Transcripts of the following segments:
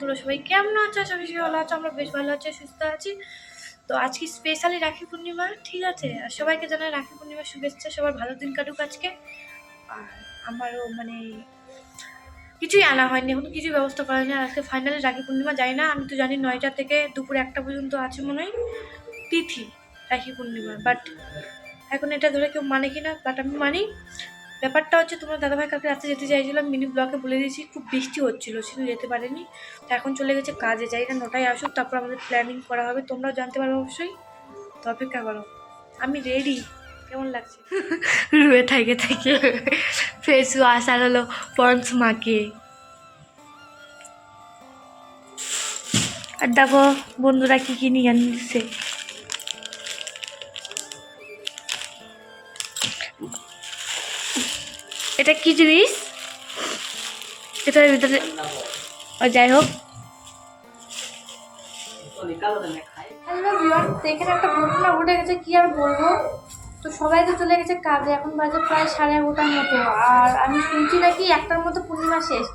তোমরা সবাই কেমন আছো? সবাই সবাই ভালো আছো, আমরা বেশ ভালো আছি, সুস্থ আছি। তো আজকে স্পেশালি রাখি পূর্ণিমা, ঠিক আছে? আর সবাইকে জানাই রাখি পূর্ণিমার শুভেচ্ছা, সবার ভালো দিন কাটুক আজকে। আর আমারও মানে কিছুই আনা হয়নি, এখন কিছুই ব্যবস্থা করা হয়নি। আর আজকে ফাইনালি রাখি পূর্ণিমা যাই না, আমি তো জানি নয়টা থেকে দুপুর একটা পর্যন্ত আছে মনে হয় তিথি রাখি পূর্ণিমা। বাট এখন এটা ধরে কেউ মানে কি না বাট আমি মানি ব্যাপারটা হচ্ছে, তোমার দাদাভাই কালকে রাতে যেতে চাইছিলাম মিনি ব্লকে বলে দিয়েছি, খুব বৃষ্টি হচ্ছিল সেজন্য যেতে পারেনি। তো এখন চলে গেছে কাজে, যাই না নটায় আসুক, তারপর আমাদের প্ল্যানিং করা হবে। তোমরাও জানতে পারবে অবশ্যই। তো অপেক্ষা করো। আমি রেডি কেমন লাগছে? রুয়ে থাকে, থেকে। ফেস ওয়াশ আর হলো, পন্স মাকে। আর দেখো, বন্ধুরা কী, কি নিয়ে আনছে। এটা কি জিনিস? এটার ভিতরে যাই হোক। এখানে একটা ঘটনা ঘটে গেছে, কি আর বলব? তো সবাই তো চলে গেছে কাজে, এখন বাজে প্রায় সাড়ে এগারোটার মতো। আর আমি শুনছি নাকি একটার মতো পূর্ণিমা শেষ।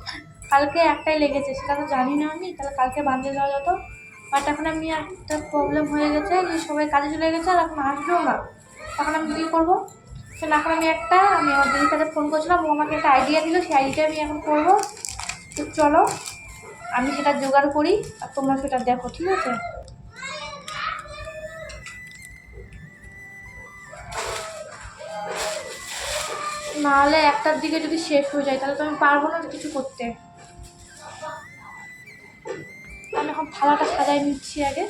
কালকে একটাই লেগেছে, সেটা তো জানি না আমি, তাহলে কালকে বাঁধতে যাওয়া যেত। বাট এখন আমি একটা প্রবলেম হয়ে গেছে যে সবাই কাজে চলে গেছে আর এখন আসবেও না। তখন আমি কী করব? তো এখন আমি একটা, আমি আমার দিদির কাছে ফোন করছিলাম, ও আমাকে একটা আইডিয়া দিল, সেই আইডিয়া আমি এখন করব। তো চলো, আমি সেটা জোগাড় করি আর তোমরা সেটা দেখো, ঠিক আছে? নাহলে একটার দিকে যদি শেষ হয়ে যায়, তাহলে তো আমি পারব না কিছু করতে। আমি এখন থালাটা সাজাই নিচ্ছি আগে।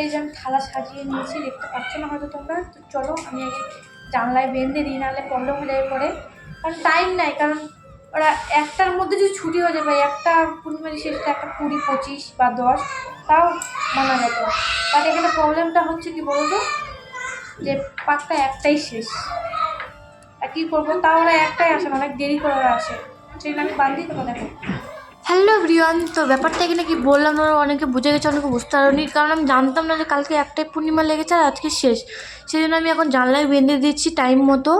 এই যে আমি থালা সাজিয়ে নিয়েছি, দেখতে পাচ্ছ না হয়তো তোমরা? তো চলো, আমি আগে জানলায় বেঁধে দিই, নাহলে প্রবলেম হয়ে যাবে পরে। কারণ টাইম নাই, কারণ ওরা একটার মধ্যে যদি ছুটি হয়ে যাবে একটা পূর্ণিমারি শেষটা একটা কুড়ি, পঁচিশ বা দশ, তাও মানা যেত বাট এখানে প্রবলেমটা হচ্ছে কি বলতো? যে পাক্কা একটাই শেষ। আর কী করব? তাও ওরা একটাই আসে অনেক দেরি করে ওরা আসে। সেই আমি বান্ধি তোমার দেখো। হ্যালো ব্রিয়ান তো ব্যাপারটা এখানে কি বললাম? ওরা অনেকে বুঝে গেছে, অনেকে বুঝতে পারেনি। কারণ আমি জানতাম না যে কালকে একটাই পূর্ণিমা লেগেছে আর আজকে শেষ। সেই জন্য আমি এখন জানলায় বেঁধে দিচ্ছি টাইম মতো।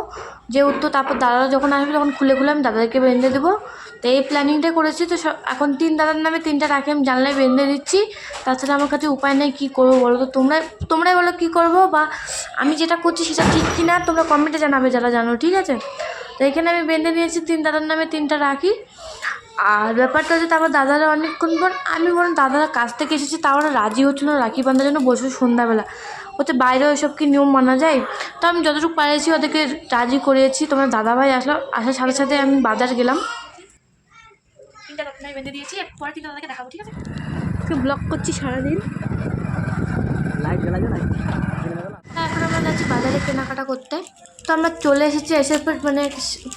যেহেতু তারপর দাদারা যখন আসবে, তখন খুলে খুলে আমি দাদাকে বেঁধে দেবো। তো এই প্ল্যানিংটা করেছি। তো এখন তিন দাদার নামে তিনটা রাখি আমি জানলায় বেঁধে দিচ্ছি। তাছাড়া আমার কাছে উপায় নেই, কী করব বলো তো? তোমরা তোমরাই বলো কী করব বা আমি যেটা করছি সেটা ঠিক কি না তোমরা কমেন্টে জানাবে যারা জানো, ঠিক আছে? তো এখানে আমি বেঁধে নিয়েছি তিন দাদার নামে তিনটা রাখি। আর ব্যাপারটা হচ্ছে তারপর দাদারা অনেকক্ষণ পর আমি বললাম দাদারা কাছ থেকে এসেছে তাও ওরা রাজি হচ্ছিল না রাখি বাঁধার জন্য বসে সন্ধ্যাবেলা। ওতে বাইরে ওইসব কি নিয়ম মানা যায়? তো আমি যতটুকু পারেছি ওদেরকে রাজি করিয়েছি তোমার দাদাভাই আসলো আসার সাথে সাথে আমি বাজার গেলাম। তিনটা রত্নায় বেঁধে দিয়েছি পরে তিনটা দাদাকে দেখাবো ঠিক আছে? ব্লগ করছি সারাদিন। হ্যাঁ এখন আমরা যাচ্ছি বাজারে কেনাকাটা করতে। তো আমরা চলে এসেছি এসে পর মানে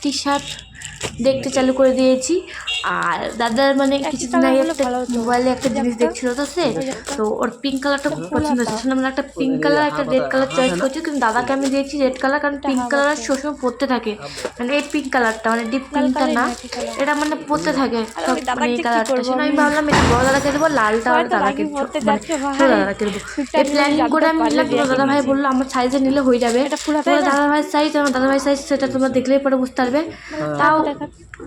টি শার্ট দেখতে চালু করে দিয়েছি। আর দাদার মানে কিছুদিন আগে একটা মোবাইলে একটা জিনিস দেখছিল তো সে? তো ওর পিঙ্ক কালারটা খুব পছন্দ হচ্ছে সেজন্য আমরা একটা পিঙ্ক কালার একটা রেড কালার চয়েস করছি। কিন্তু দাদাকে আমি দিয়েছি রেড কালার কারণ পিঙ্ক কালার সবসময় পরতে থাকে। মানে এই পিঙ্ক কালারটা মানে ডিপ পিঙ্কটা না এটা মানে পরতে থাকে। মানে এই কালারটা সেজন্য আমি ভাবলাম এটা বড় দাদাকে দেবো লালটা আর দাদাকে মানে ছোট দাদাকে দেবো। এই প্ল্যানিং করে আমি নিলাম তোমার দাদা ভাই বলল আমার সাইজে নিলে হয়ে যাবে। তোমার দাদা ভাইয়ের সাইজ আমার দাদা ভাইয়ের সাইজ সেটা তোমরা দেখলেই পরে বুঝতে পারবে। তাও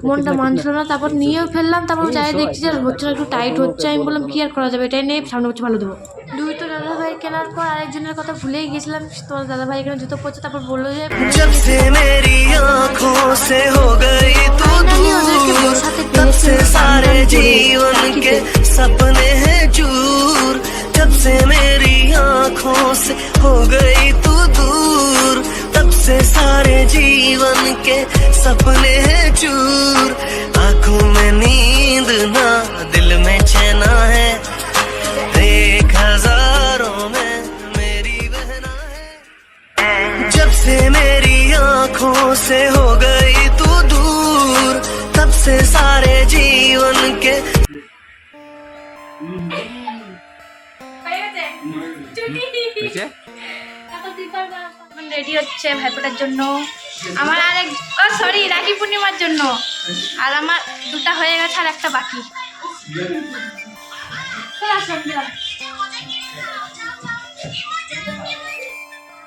মনটা মানছিল না তারপর নিয়েও ফেললাম তারপর চাই দেখছি যে হচ্ছে না একটু টাইট হচ্ছে আমি বললাম কি আর করা যাবে এটাই নিয়ে সামনে বছর ভালো দেবো দুই তো দাদা ভাই কেনার পর আরেকজনের কথা ভুলেই গেছিলাম তোমার দাদা ভাই এখানে জুতো পড়ছে তারপর বললো যে जब से मेरी आंखों से हो गई तू Finally ওদেরকে दूर বসাতে तब से পেরেছি सारे সামনে जीवन के सपने हैं चूर जब से मेरी आंखों से हो गई तू दूर तब से सारे जीवन के सपने हैं चूर। आँखों में नींद ना दिल में चैना है। एक हज़ारों में मेरी बहना है। जब से मेरी आँखों से हो गई तू दूर तब से सारे जीवन के রেডি হচ্ছে ভাইফোঁটার জন্য। আমার আর এক ও সরি রাখি পূর্ণিমার জন্য। আর আমার দুটা হয়ে গেছে আর একটা বাকি।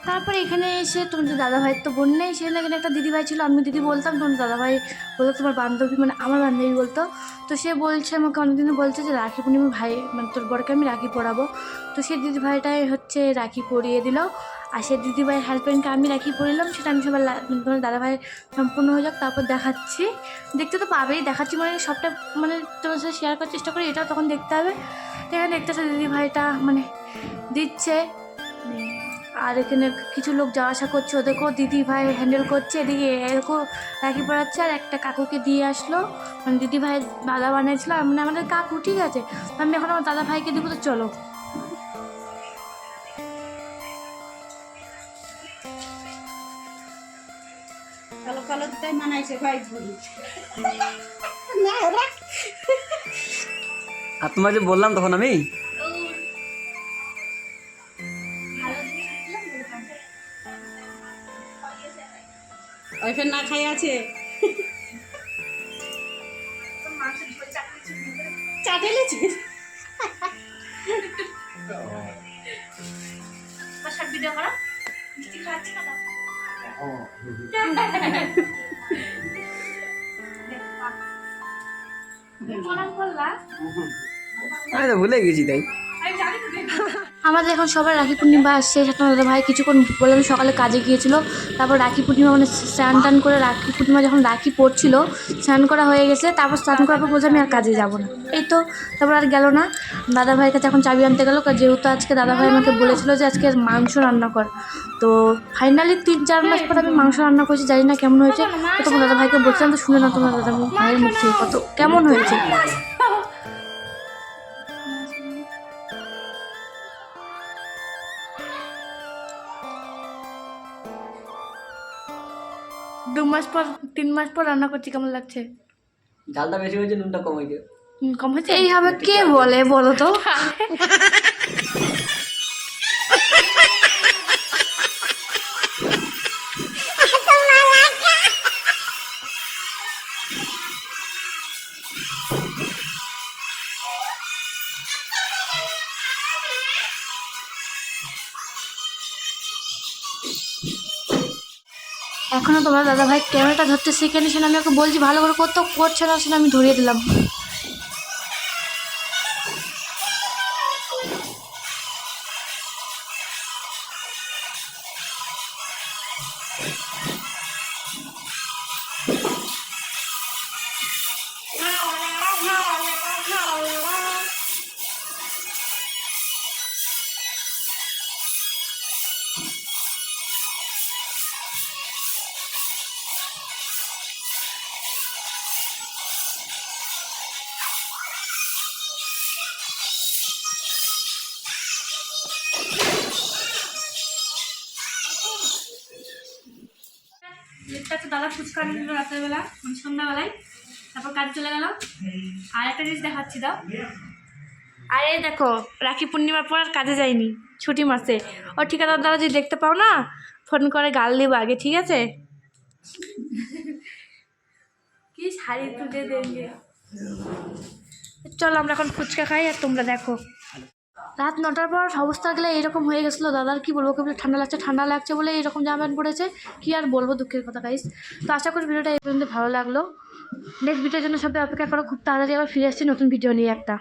তারপরে এখানে এসে তোমাদের দাদাভাইয়ের তো বোন নেই সেখানে এখানে একটা দিদিভাই ছিল আমি দিদি বলতাম তোমার দাদাভাই বলতো, তোমার বান্ধবী মানে আমার বান্ধবী বলতো। তো সে বলছে আমাকে অনেকদিন বলছে যে, রাখি পূর্ণিমা ভাই মানে তোর বরকে আমি রাখি পরাবো। তো সেই দিদিভাইটাই হচ্ছে রাখি পরিয়ে দিল। আর সে দিদিভাইয়ের হাজব্যান্ডকে আমি রাখি পরিলাম সেটা আমি সবার মানে দাদাভাই সম্পূর্ণ হয়ে যাক, তারপর দেখাচ্ছি। দেখতে তো পাবেই, দেখাচ্ছি মানে সবটা মানে তোমার সাথে শেয়ার করার চেষ্টা করি, এটাও তখন দেখতে হবে। এখানে দেখতেছে দিদিভাইটা মানে দিচ্ছে। আর এখানে কিছু লোক যাওয়া আসা করছে ওদেরকেও দিদি ভাই হ্যান্ডেল করছে, এদিকে এরকম রাখি পড়াচ্ছে, আর একটা কাকুকে দিয়ে আসলো। মানে দিদি দাদা বানিয়েছিল, আর মানে আমাদের কাকু, ঠিক আছে? আমি এখন আমার দাদা ভাইকে দিব, তো চলো। মানাইছে ভাই বলি আর তোমার যে বললাম তখন আমি? ওই ফের না খাই আছে? চাটেলেছি ভিডিও করা। মিষ্টি খাচ্ছি না আমি তো ভুলে গেছি তাই। আমাদের এখন সবার রাখি পূর্ণিমা আসছে সেটা দাদা ভাই কিছুক্ষণ বললাম সকালে কাজে গিয়েছিল, তারপর রাখি পূর্ণিমা মানে স্নান টান করে রাখি পূর্ণিমা যখন রাখি পড়ছিল, স্নান করা হয়ে গেছে, তারপর স্নান করার পর বলছে আমি আর কাজে যাব না। এই তো, তারপর আর গেল না। দাদা ভাইয়ের কাছে এখন চাবি আনতে গেলো যেহেতু আজকে দাদা ভাই আমাকে বলেছিল যে আজকে মাংস রান্না কর। তো ফাইনালি তিন চার মাস পর আমি মাংস রান্না করেছি, জানি না কেমন হয়েছে। তখন দাদা ভাইকে বলছিলাম, তো শুনে না তোমার দাদা ভাইয়ের মুখ থেকে কত কেমন হয়েছে? মাস পর তিন মাস পর রান্না করছি কেমন লাগছে? ডালটা বেশি হয়েছে নুনটা কম হয়েছে। কম হয়েছে? এইভাবে কে বলে বলো তো? এখনও তোমার দাদা ভাই ক্যামেরাটা ধরতে শেখেনি সেটা আমি ওকে বলছি, ভালো করে করতে করছে না সেটা আমি ধরিয়ে দিলাম। একটা দাদা ফুচকা নিয়ে নিল রাতের বেলা মানে সন্ধ্যাবেলায়। তারপর কাজ চলে গেল। আর একটা জিনিস দেখাচ্ছি দাও। আর দেখো রাখি পূর্ণিমার পর আর কাজে যায়নি ছুটি মাসে। ও ঠিকাদার দাদা যদি দেখতে পাও না ফোন করে গাল দিব আগে ঠিক আছে? কি শাড়ি তুলে দেবে? চলো আমরা এখন ফুচকা খাই আর তোমরা দেখো। রাত নটার পর অবস্থা গেলে এরকম হয়ে গেছিল। দাদার কি বলব কেবল ঠান্ডা লাগছে ঠান্ডা লাগছে বলে এরকম জামা প্যান্ট পড়েছে। কি আর বলব দুঃখের কথা গাইস তো আশা করি ভিডিওটা এই পর্যন্ত ভালো লাগল। নেক্সট ভিডিওর জন্য সবাই অপেক্ষা করো, খুব তাড়াতাড়ি আবার ফিরে আসছি নতুন ভিডিও নিয়ে একটা।